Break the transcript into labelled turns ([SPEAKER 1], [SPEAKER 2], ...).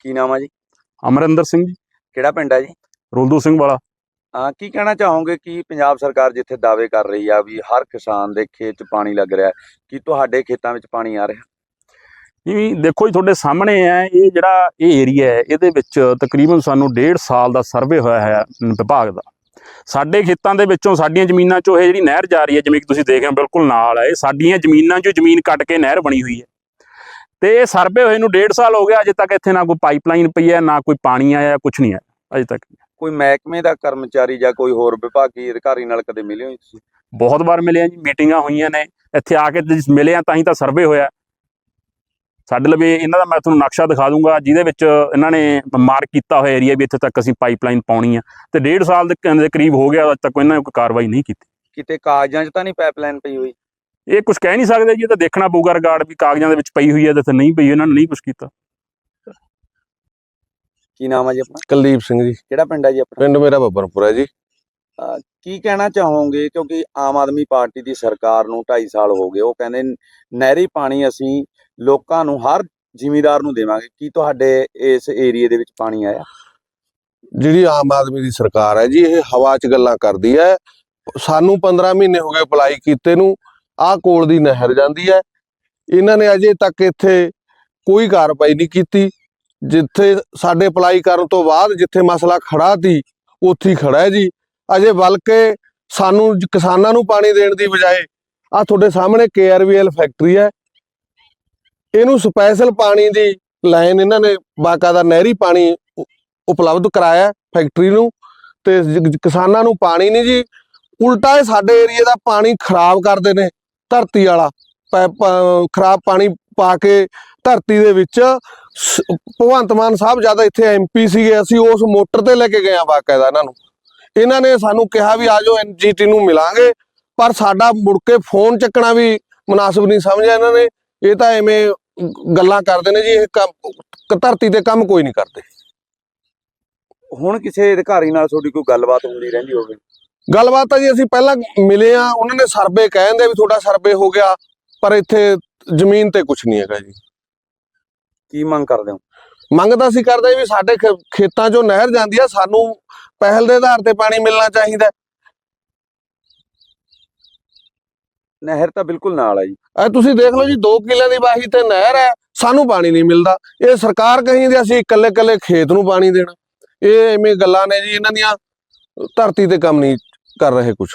[SPEAKER 1] ਕੀ ਨਾਮ ਆ ਜੀ?
[SPEAKER 2] ਅਮਰਿੰਦਰ ਸਿੰਘ ਜੀ।
[SPEAKER 1] ਕਿਹੜਾ ਪਿੰਡ ਆ ਜੀ?
[SPEAKER 2] ਰੁਲਦੂ ਸਿੰਘ ਵਾਲਾ।
[SPEAKER 1] ਅਹ ਕੀ ਕਹਿਣਾ ਚਾਹੋਗੇ ਕਿ ਪੰਜਾਬ ਸਰਕਾਰ ਜਿੱਥੇ ਦਾਅਵੇ ਕਰ ਰਹੀ ਆ ਵੀ ਹਰ ਕਿਸਾਨ ਦੇ ਖੇਤ 'ਚ ਪਾਣੀ ਲੱਗ ਰਿਹਾ ਹੈ, ਕੀ ਤੁਹਾਡੇ ਖੇਤਾਂ ਵਿੱਚ ਪਾਣੀ ਆ ਰਿਹਾ?
[SPEAKER 2] ਇਹ ਦੇਖੋ ਜੀ ਤੁਹਾਡੇ ਸਾਹਮਣੇ ਹੈ ਇਹ ਜਿਹੜਾ ਇਹ ਏਰੀਆ ਹੈ ਇਹਦੇ ਵਿੱਚ ਤਕਰੀਬਨ ਸਾਨੂੰ 1.5 ਸਾਲ ਦਾ ਸਰਵੇ ਹੋਇਆ ਹੈ ਵਿਭਾਗ ਦਾ। ਸਾਡੇ ਖੇਤਾਂ ਦੇ ਵਿੱਚੋਂ ਸਾਡੀਆਂ ਜ਼ਮੀਨਾਂ 'ਚੋਂ ਇਹ ਜਿਹੜੀ ਨਹਿਰ ਜਾ ਰਹੀ ਹੈ ਜਿਵੇਂ ਕਿ ਤੁਸੀਂ ਦੇਖ ਰਹੇ ਹੋ ਬਿਲਕੁਲ ਨਾਲ ਹੈ। ਇਹ ਸਾਡੀਆਂ ਜ਼ਮੀਨਾਂ 'ਚੋਂ ਜ਼ਮੀਨ ਕੱਟ ਕੇ ਨਹਿਰ ਬਣੀ ਹੋਈ ਹੈ। ਤੇ ਇਹ ਸਰਵੇ ਹੋਏ ਨੂੰ 1.5 ਸਾਲ ਹੋ ਗਿਆ ਅਜੇ ਤੱਕ ਇੱਥੇ ਨਾ ਕੋਈ ਪਾਈਪਲਾਈਨ ਪਈ ਹੈ ਨਾ ਕੋਈ ਪਾਣੀ ਆਇਆ ਕੁਝ ਨਹੀਂ ਹੈ ਅਜੇ ਤੱਕ।
[SPEAKER 1] ਕੋਈ ਮਹਿਕਮੇ ਦਾ ਕਰਮਚਾਰੀ ਜਾਂ ਕੋਈ ਹੋਰ ਵਿਭਾਗੀ ਅਧਿਕਾਰੀ ਨਾਲ ਕਦੇ ਮਿਲੇ ਹੋ ਤੁਸੀਂ?
[SPEAKER 2] ਬਹੁਤ ਵਾਰ ਮਿਲੇ ਆ ਜੀ ਮੀਟਿੰਗਾਂ ਹੋਈਆਂ ਨੇ ਇੱਥੇ ਆ ਕੇ ਮਿਲੇ ਆ ਤਾਂ ਹੀ ਤਾਂ ਸਰਵੇ ਹੋਇਆ। ਸਾਡੇ ਲਵੇ ਇਹਨਾਂ ਦਾ ਮੈਂ ਤੁਹਾਨੂੰ ਨਕਸ਼ਾ ਦਿਖਾ ਦੂੰਗਾ ਜਿਹਦੇ ਵਿੱਚ ਇਹਨਾਂ ਨੇ ਮਾਰਕ ਕੀਤਾ ਹੋਇਆ ਏਰੀਆ ਵੀ ਇੱਥੇ ਤੱਕ ਅਸੀਂ ਪਾਈਪਲਾਈਨ ਪਾਉਣੀ ਆ। ਤੇ ਡੇਢ ਸਾਲ ਦੇ ਕ- ਦੇ ਕਰੀਬ ਹੋ ਗਿਆ ਅਜੇ ਤੱਕ ਇਹਨਾਂ ਨੇ ਕੋਈ ਕਾਰਵਾਈ ਨਹੀਂ ਕੀਤੀ।
[SPEAKER 1] ਕਿਤੇ ਕਾਗਜ਼ਾਂ 'ਚ ਤਾਂ ਨਹੀਂ ਪਾਈਪਲਾਈਨ ਪਈ ਹੋਈ?
[SPEAKER 2] ਇਹ ਕੁਝ ਕਹਿ ਨਹੀਂ ਸਕਦੇ ਜੀ ਇਹ ਤਾਂ ਦੇਖਣਾ ਪਊਗਾ ਰਿਕਾਰਡ ਵੀ ਕਾਗਜ਼ਾਂ ਦੇ ਵਿੱਚ ਪਈ ਹੋਈ ਹੈ ਤੇ ਨਹੀਂ ਪਈ ਇਹਨਾਂ ਨੇ ਨਹੀਂ ਕੁਝ ਕੀਤਾ।
[SPEAKER 1] ਕੀ ਨਾਮ ਆ ਜੀ ਆਪਣਾ?
[SPEAKER 3] ਕੁਲਦੀਪ ਸਿੰਘ ਜੀ।
[SPEAKER 1] ਕਿਹੜਾ ਪਿੰਡ ਆ ਜੀ ਆਪਣਾ?
[SPEAKER 3] ਪਿੰਡ ਮੇਰਾ ਬੱਬਰਪੁਰ ਹੈ ਜੀ।
[SPEAKER 1] ਅਹ ਕੀ ਕਹਿਣਾ ਚਾਹੋਗੇ? ਕਿਉਂਕਿ ਆਮ ਆਦਮੀ ਪਾਰਟੀ ਦੀ ਸਰਕਾਰ ਨੂੰ 2.5 ਸਾਲ ਹੋ ਗਏ ਉਹ ਕਹਿੰਦੇ ਨਹਿਰੀ ਪਾਣੀ ਅਸੀਂ ਲੋਕਾਂ ਨੂੰ ਹਰ ਜ਼ਿਮੀਦਾਰ ਨੂੰ ਦੇਵਾਂਗੇ। ਕੀ ਤੁਹਾਡੇ ਇਸ ਏਰੀਏ ਦੇ ਵਿੱਚ ਪਾਣੀ ਆਇਆ?
[SPEAKER 3] ਜਿਹੜੀ ਆਮ ਆਦਮੀ ਦੀ ਸਰਕਾਰ ਹੈ ਜੀ ਇਹ ਹਵਾ 'ਚ ਗੱਲਾਂ ਕਰਦੀ ਹੈ। ਸਾਨੂੰ 15 ਮਹੀਨੇ ਹੋ ਗਏ ਅਪਲਾਈ ਕੀਤੇ ਨੂੰ ਆਹ ਕੋਲ ਦੀ ਨਹਿਰ ਜਾਂਦੀ ਹੈ। ਇਹਨਾਂ ਨੇ ਅਜੇ ਤੱਕ ਇੱਥੇ ਕੋਈ ਕਾਰਵਾਈ ਨਹੀਂ ਕੀਤੀ। ਜਿੱਥੇ ਸਾਡੇ ਅਪਲਾਈ ਕਰਨ ਤੋਂ ਬਾਅਦ ਜਿੱਥੇ ਮਸਲਾ ਖੜਾ ਸੀ, ਉੱਥੇ ਖੜਾ ਹੈ ਜੀ। ਅਜੇ ਬਲਕਿ ਸਾਨੂੰ ਕਿਸਾਨਾਂ ਨੂੰ ਪਾਣੀ ਦੇਣ ਦੀ ਬਜਾਏ ਆ ਤੁਹਾਡੇ ਸਾਹਮਣੇ ਕੇਆਰਵੀਐਲ ਫੈਕਟਰੀ ਹੈ। ਇਹਨੂੰ ਸਪੈਸ਼ਲ ਪਾਣੀ ਦੀ ਲਾਈਨ ਇਹਨਾਂ ਨੇ ਬਾਕਾਇਦਾ ਨਹਿਰੀ ਪਾਣੀ ਉਪਲਬਧ ਕਰਾਇਆ ਫੈਕਟਰੀ ਨੂੰ ਤੇ ਕਿਸਾਨਾਂ ਨੂੰ ਪਾਣੀ ਨਹੀਂ ਜੀ। ਉਲਟਾ ਇਹ ਸਾਡੇ ਏਰੀਏ ਦਾ ਪਾਣੀ ਖਰਾਬ ਕਰਦੇ ਨੇ। ਧਰਤੀ ਵਾਲਾ। ਖਰਾਬ ਪਾਣੀ ਪਾ ਕੇ ਧਰਤੀ ਦੇ ਵਿੱਚ ਭਗਵੰਤ ਮਾਨ ਸਾਹਿਬ ਜਦ ਇੱਥੇ ਐਮਪੀ ਸੀਗੇ, ਅਸੀਂ ਉਸ ਮੋਟਰ ਤੇ ਲੈ ਕੇ ਗਏ ਆ ਬਾਕਾਇਦਾ ਇਹਨਾਂ ਨੂੰ। ਇਹਨਾਂ ਨੇ ਸਾਨੂੰ ਕਿਹਾ ਵੀ ਆਜੋ ਐਨਜੀਟੀ ਨੂੰ ਮਿਲਾਂਗੇ, ਪਰ ਸਾਡਾ ਮੁੜ ਕੇ ਫੋਨ ਚੱਕਣਾ ਵੀ ਮੁਨਾਸਬ ਨਹੀਂ ਸਮਝਿਆ ਇਹਨਾਂ ਨੇ। ਇਹ ਤਾਂ ਐਵੇਂ ਗੱਲਾਂ ਕਰਦੇ ਨੇ ਜੀ, ਇਹ ਕੰਮ ਧਰਤੀ ਤੇ ਕੰਮ ਕੋਈ ਨਹੀਂ ਕਰਦੇ।
[SPEAKER 1] ਹੁਣ ਕਿਸੇ ਅਧਿਕਾਰੀ ਨਾਲ ਤੁਹਾਡੀ ਕੋਈ ਗੱਲਬਾਤ ਹੁੰਦੀ ਰਹਿੰਦੀ ਹੋਵੇ।
[SPEAKER 3] ਗੱਲਬਾਤ ਤਾਂ ਜੀ ਅਸੀਂ ਪਹਿਲਾਂ ਮਿਲੇ ਆ ਉਹਨਾਂ ਨੇ ਸਰਵੇ ਕਹਿੰਦੇ ਵੀ ਤੁਹਾਡਾ ਸਰਵੇ ਹੋ ਗਿਆ ਪਰ ਇੱਥੇ ਜ਼ਮੀਨ ਤੇ ਕੁਝ ਨਹੀਂ ਹੈਗਾ ਜੀ।
[SPEAKER 1] ਕੀ ਮੰਗ ਕਰਦੇ ਹੋ?
[SPEAKER 3] ਮੰਗ ਤਾਂ ਅਸੀਂ ਕਰਦੇ ਵੀ ਸਾਡੇ ਖੇਤਾਂ 'ਚੋਂ ਨਹਿਰ ਜਾਂਦੀ ਆ ਸਾਨੂੰ ਪਹਿਲ ਦੇ ਆਧਾਰ ਤੇ ਪਾਣੀ ਮਿਲਣਾ ਚਾਹੀਦਾ।
[SPEAKER 1] ਨਹਿਰ ਤਾਂ ਬਿਲਕੁਲ ਨਾਲ ਆ ਜੀ।
[SPEAKER 3] ਇਹ ਤੁਸੀਂ ਦੇਖ ਲਓ ਜੀ 2 ਕਿੱਲਿਆਂ ਦੀ ਵਾਹੀ ਤੇ ਨਹਿਰ ਹੈ ਸਾਨੂੰ ਪਾਣੀ ਨਹੀਂ ਮਿਲਦਾ। ਇਹ ਸਰਕਾਰ ਕਹਿੰਦੀ ਅਸੀਂ ਇਕੱਲੇ ਇਕੱਲੇ ਖੇਤ ਨੂੰ ਪਾਣੀ ਦੇਣਾ। ਇਹ ਐਵੇਂ ਗੱਲਾਂ ਨੇ ਜੀ ਇਹਨਾਂ ਦੀਆਂ ਧਰਤੀ ਤੇ ਕੰਮ ਨਹੀਂ ਕਰ ਰਹੇ ਕੁਝ